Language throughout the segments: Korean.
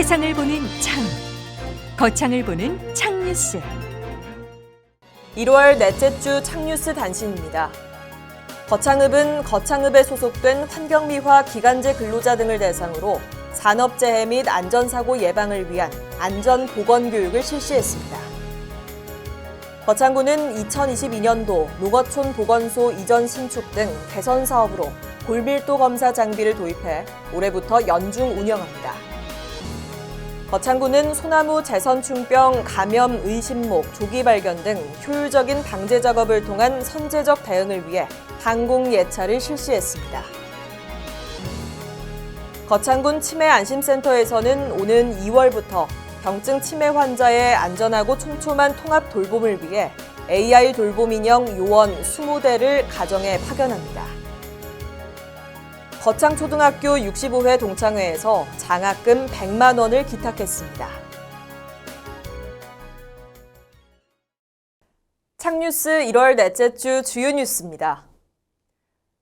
세상을 보는 창, 거창을 보는 창뉴스. 1월 넷째 주 창뉴스 단신입니다. 거창읍은 거창읍에 소속된 환경미화 기간제 근로자 등을 대상으로 산업재해 및 안전사고 예방을 위한 안전보건교육을 실시했습니다. 거창구는 2022년도 농어촌 보건소 이전 신축 등 개선 사업으로 골밀도 검사 장비를 도입해 올해부터 연중 운영합니다. 거창구는 소나무 재선충병 감염 의심목 조기 발견 등 효율적인 방제 작업을 통한 선제적 대응을 위해 항공 예차를 실시했습니다. 거창군 치매 안심센터에서는 오는 2월부터 경증 치매 환자의 안전하고 촘촘한 통합 돌봄을 위해 AI 돌봄 인형 요원 20대를 가정에 파견합니다. 거창초등학교 65회 동창회에서 장학금 100만 원을 기탁했습니다. 창뉴스 1월 넷째 주 주요 뉴스입니다.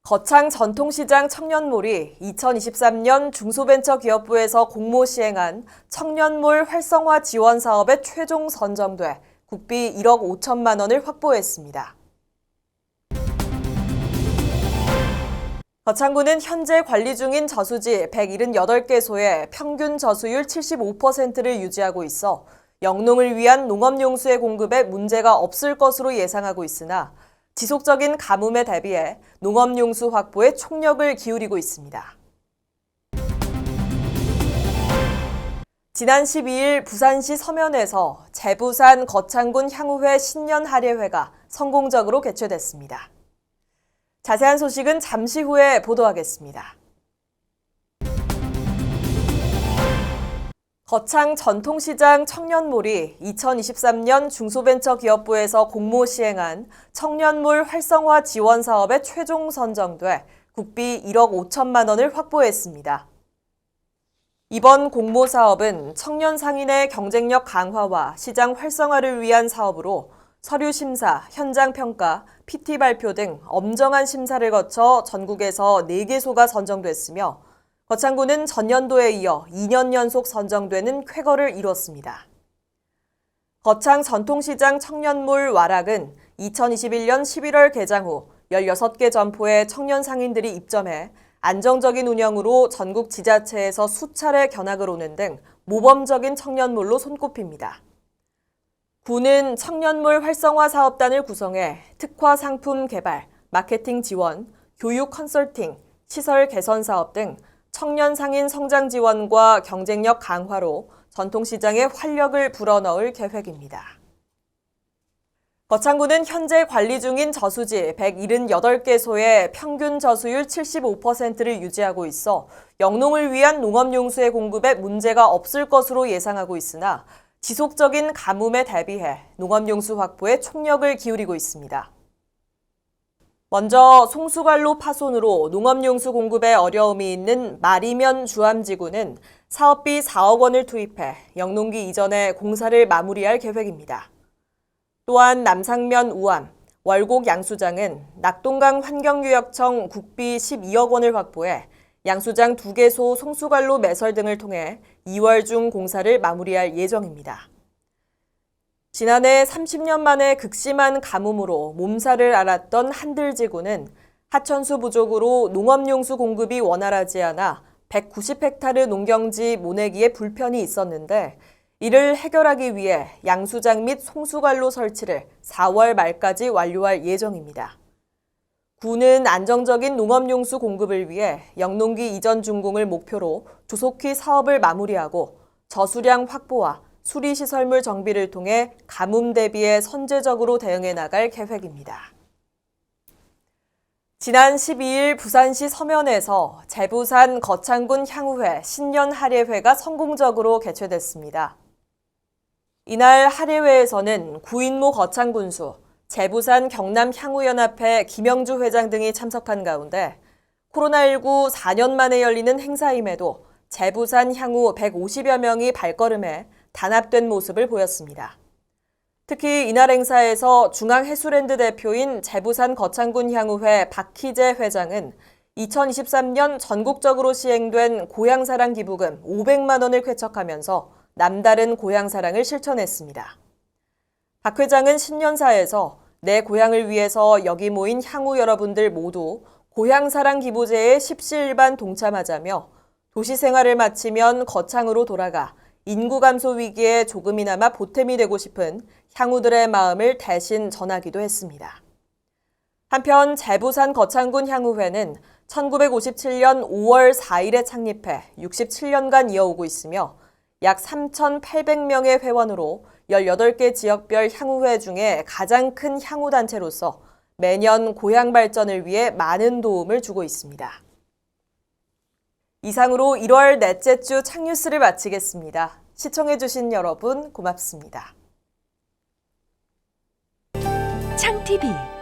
거창 전통시장 청년몰이 2023년 중소벤처기업부에서 공모 시행한 청년몰 활성화 지원 사업에 최종 선정돼 국비 1억 5천만 원을 확보했습니다. 거창구는 현재 관리 중인 저수지 178개소의 평균 저수율 75%를 유지하고 있어 영농을 위한 농업용수의 공급에 문제가 없을 것으로 예상하고 있으나 지속적인 가뭄에 대비해 농업용수 확보에 총력을 기울이고 있습니다. 지난 12일 부산시 서면에서 재부산 거창군 향후회 신년 할예회가 성공적으로 개최됐습니다. 자세한 소식은 잠시 후에 보도하겠습니다. 거창 전통시장 청년몰이 2023년 중소벤처기업부에서 공모 시행한 청년몰 활성화 지원 사업에 최종 선정돼 국비 1억 5천만 원을 확보했습니다. 이번 공모 사업은 청년 상인의 경쟁력 강화와 시장 활성화를 위한 사업으로 서류 심사, 현장 평가, PT 발표 등 엄정한 심사를 거쳐 전국에서 4개소가 선정됐으며 거창구는 전년도에 이어 2년 연속 선정되는 쾌거를 이뤘습니다. 거창 전통시장 청년몰 와락은 2021년 11월 개장 후 16개 점포의 청년 상인들이 입점해 안정적인 운영으로 전국 지자체에서 수차례 견학을 오는 등 모범적인 청년몰로 손꼽힙니다. 구는 청년몰 활성화 사업단을 구성해 특화 상품 개발, 마케팅 지원, 교육 컨설팅, 시설 개선 사업 등 청년 상인 성장 지원과 경쟁력 강화로 전통시장에 활력을 불어넣을 계획입니다. 거창구는 현재 관리 중인 저수지 178개소의 평균 저수율 75%를 유지하고 있어 영농을 위한 농업용수의 공급에 문제가 없을 것으로 예상하고 있으나 지속적인 가뭄에 대비해 농업용수 확보에 총력을 기울이고 있습니다. 먼저 송수관로 파손으로 농업용수 공급에 어려움이 있는 마리면 주암지구는 사업비 4억 원을 투입해 영농기 이전에 공사를 마무리할 계획입니다. 또한 남상면 우암, 월곡 양수장은 낙동강 환경유역청 국비 12억 원을 확보해 양수장 2개소 송수관로 매설 등을 통해 2월 중 공사를 마무리할 예정입니다. 지난해 30년 만에 극심한 가뭄으로 몸살을 앓았던 한들지구는 하천수 부족으로 농업용수 공급이 원활하지 않아 190헥타르 농경지 모내기에 불편이 있었는데 이를 해결하기 위해 양수장 및 송수관로 설치를 4월 말까지 완료할 예정입니다. 구는 안정적인 농업용수 공급을 위해 영농기 이전 준공을 목표로 조속히 사업을 마무리하고 저수량 확보와 수리시설물 정비를 통해 가뭄 대비에 선제적으로 대응해 나갈 계획입니다. 지난 12일 부산시 서면에서 재부산 거창군 향후회 신년 할예회가 성공적으로 개최됐습니다. 이날 할예회에서는 구인모 거창군수, 재부산 경남 향후연합회 김영주 회장 등이 참석한 가운데 코로나19 4년 만에 열리는 행사임에도 재부산 향후 150여 명이 발걸음해 단합된 모습을 보였습니다. 특히 이날 행사에서 중앙해수랜드 대표인 재부산 거창군 향후회 박희재 회장은 2023년 전국적으로 시행된 고향사랑 기부금 500만 원을 쾌척하면서 남다른 고향사랑을 실천했습니다. 박 회장은 신년사에서 내 고향을 위해서 여기 모인 향후 여러분들 모두 고향사랑 기부제에 십시일반 동참하자며 도시 생활을 마치면 거창으로 돌아가 인구 감소 위기에 조금이나마 보탬이 되고 싶은 향후들의 마음을 대신 전하기도 했습니다. 한편 재부산 거창군 향후회는 1957년 5월 4일에 창립해 67년간 이어오고 있으며 약 3,800명의 회원으로 18개 지역별 향후회 중에 가장 큰 향후단체로서 매년 고향 발전을 위해 많은 도움을 주고 있습니다. 이상으로 1월 넷째 주 창뉴스를 마치겠습니다. 시청해주신 여러분 고맙습니다. 창 TV